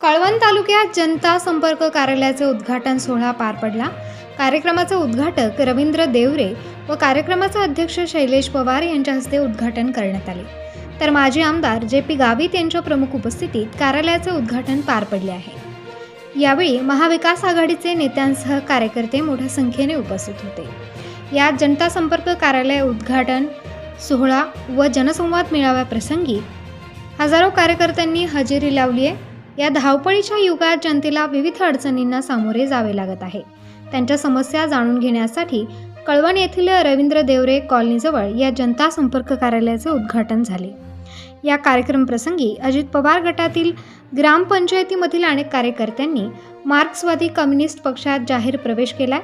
कळवण तालुक्यात जनता संपर्क कार्यालयाचे उद्घाटन सोहळा पार पडला. कार्यक्रमाचे उद्घाटक रवींद्र देवरे व कार्यक्रमाचे अध्यक्ष शैलेश पवार यांच्या हस्ते उद्घाटन करण्यात आले. तर माजी आमदार जे पी गावित यांच्या प्रमुख उपस्थितीत कार्यालयाचे उद्घाटन पार पडले आहे. यावेळी महाविकास आघाडीचे नेत्यांसह कार्यकर्ते मोठ्या संख्येने उपस्थित होते. यात जनता संपर्क कार्यालय उद्घाटन सोहळा व जनसंवाद मेळाव्याप्रसंगी हजारो कार्यकर्त्यांनी हजेरी लावली आहे या धावपळीच्या युगात जनतेला विविध अडचणींना सामोरे जावे लागत आहे. त्यांच्या समस्या जाणून घेण्यासाठी कळवण येथील रवींद्र देवरे कॉलनीजवळ या जनता संपर्क कार्यालयाचे उद्घाटन झाले. या कार्यक्रम प्रसंगी अजित पवार गटातील ग्रामपंचायतीमधील अनेक कार्यकर्त्यांनी मार्क्सवादी कम्युनिस्ट पक्षात जाहीर प्रवेश केलाय.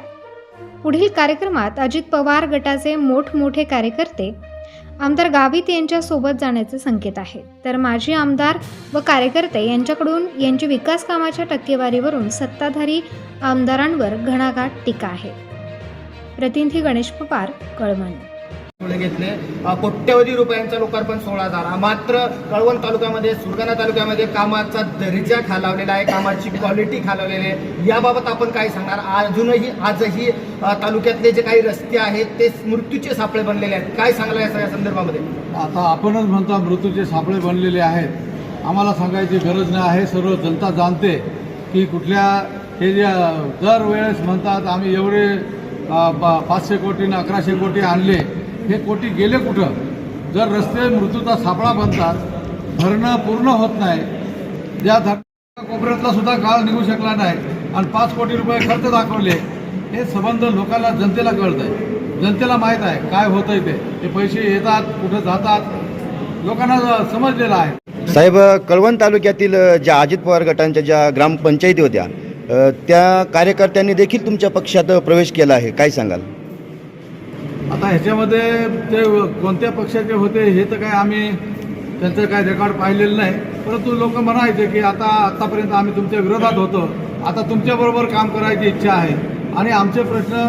पुढील कार्यक्रमात अजित पवार गटाचे मोठमोठे कार्यकर्ते आमदार गावित यांच्या सोबत जाण्याचे संकेत आहेत तर माजी आमदार व कार्यकर्ते यांच्याकडून यांची विकास कामाच्या टक्केवारीवरून सत्ताधारी आमदारांवर घणाघाट टीका आहे. प्रतिनिधी गणेश पवार कळवण घेतले. कोट्यवधी रुपयांचा लोकार्पण सोहळा झाला. मात्र कळवण तालुक्यामध्ये सुरगाणा तालुक्यामध्ये कामाचा दर्जा खालावलेला आहे कामाची क्वालिटी खालावलेली आहे. याबाबत आपण काय सांगणार? अजूनही आजही तालुक्यातले जे काही रस्ते आहेत ते मृत्यूचे सापळे बनलेले आहेत. काय सांगला या सगळ्या संदर्भामध्ये? आता आपणच म्हणता मृत्यूचे सापळे बनलेले आहेत. आम्हाला सांगायची गरज नाही. आहे सर्व जनता जाणते की कुठल्या हे जे दरवेळेस म्हणतात आम्ही एवढे पाचशे कोटी अकराशे कोटी आणले. हे कोटी गेले कुठं? जर रस्ते मृत्यूचा सापळा बनतात भरणं पूर्ण होत नाही या धर कोपऱ्यातला सुद्धा काळ निघू शकला नाही आणि पाच कोटी रुपये खर्च दाखवले हे संबंध लोकांना जनतेला कळत आहे. जनतेला माहीत आहे काय होतंय ते. ते पैसे येतात कुठं जातात लोकांना समजलेलं आहे. साहेब कळवण तालुक्यातील ज्या अजित पवार गटांच्या ज्या ग्रामपंचायती होत्या त्या कार्यकर्त्यांनी देखील तुमच्या पक्षात प्रवेश केला आहे. काय सांगाल? आता ह्याच्यामध्ये ते कोणत्या पक्षाचे होते हे तर काय आम्ही त्यांचं काय रेकॉर्ड पाहिलेलं नाही. परंतु लोक म्हणायचे की आता आतापर्यंत आम्ही तुमच्या विरोधात होतो. आता तुमच्याबरोबर काम करायची इच्छा आहे. आणि आमचे प्रश्न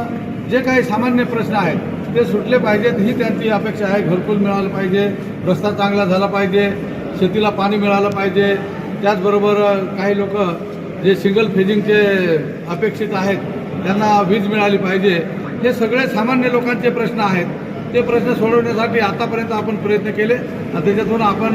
जे काही सामान्य प्रश्न आहेत ते सुटले पाहिजेत ही त्यांची अपेक्षा आहे. घरकुल मिळालं पाहिजे रस्ता चांगला झाला पाहिजे शेतीला पाणी मिळालं पाहिजे. त्याचबरोबर काही लोक जे सिंगल फेजिंगचे अपेक्षित आहेत त्यांना वीज मिळाली पाहिजे. हे सगळे सामान्य लोकांचे प्रश्न आहेत. ते प्रश्न सोडवण्यासाठी आतापर्यंत आपण प्रयत्न केले. आणि त्याच्यातून आपण